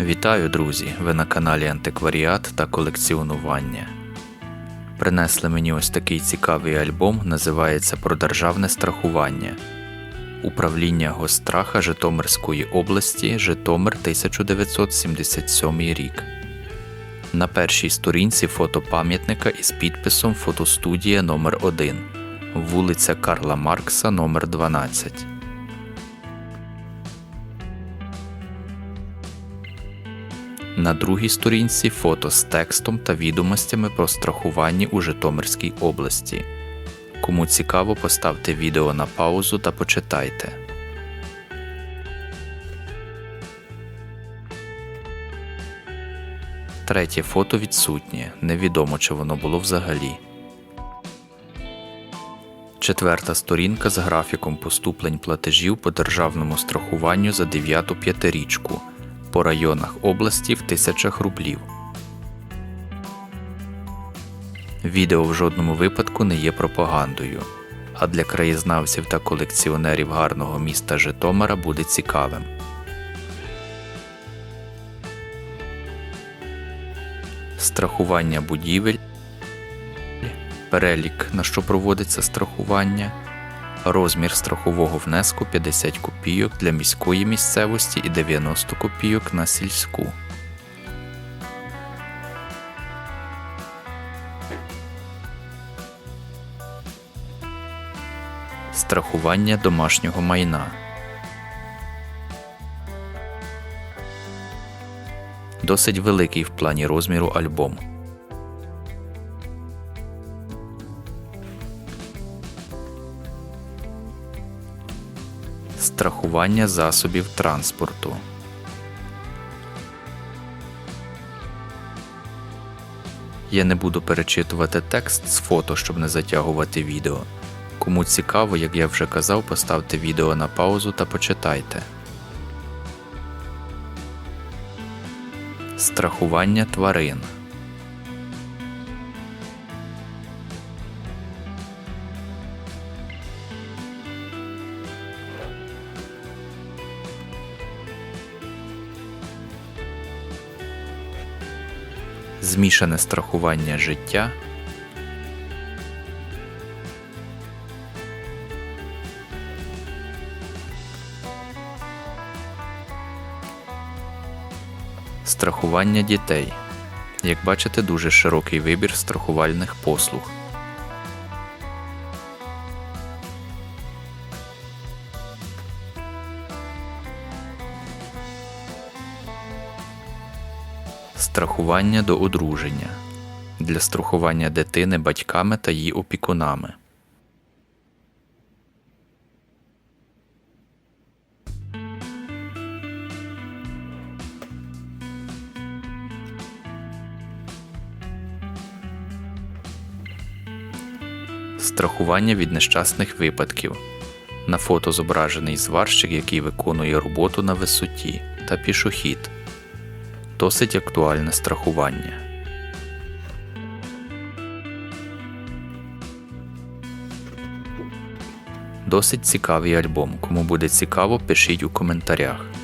Вітаю, друзі! Ви на каналі Антикваріат та колекціонування. Принесли мені ось такий цікавий альбом, називається Про державне страхування. Управління Гостраха Житомирської області, Житомир 1977 рік. На першій сторінці фото пам'ятника із підписом Фотостудія номер 1 вулиця Карла Маркса номер 12 На другій сторінці фото з текстом та відомостями про страхування у Житомирській області. Кому цікаво, поставте відео на паузу та почитайте. Третє фото відсутнє. Невідомо, чи воно було взагалі. Четверта сторінка з графіком поступлень платежів по державному страхуванню за 9 п'ятирічку по районах області в тисячах рублів. Відео в жодному випадку не є пропагандою, а для краєзнавців та колекціонерів гарного міста Житомира буде цікавим. Страхування будівель, перелік, на що проводиться страхування, розмір страхового внеску 50 копійок для міської місцевості і 90 копійок на сільську. Страхування домашнього майна. Досить великий в плані розміру альбом. Страхування засобів транспорту. Я не буду перечитувати текст з фото, щоб не затягувати відео. Кому цікаво, як я вже казав, поставте відео на паузу та почитайте. Страхування тварин. Змішане страхування життя. Страхування дітей. Як бачите, дуже широкий вибір страхувальних послуг. Страхування до одруження для страхування дитини батьками та її опікунами. Страхування від нещасних випадків. На фото зображений зварщик, який виконує роботу на висоті, та пішохід. Досить актуальне страхування. Досить цікавий альбом. Кому буде цікаво, пишіть у коментарях.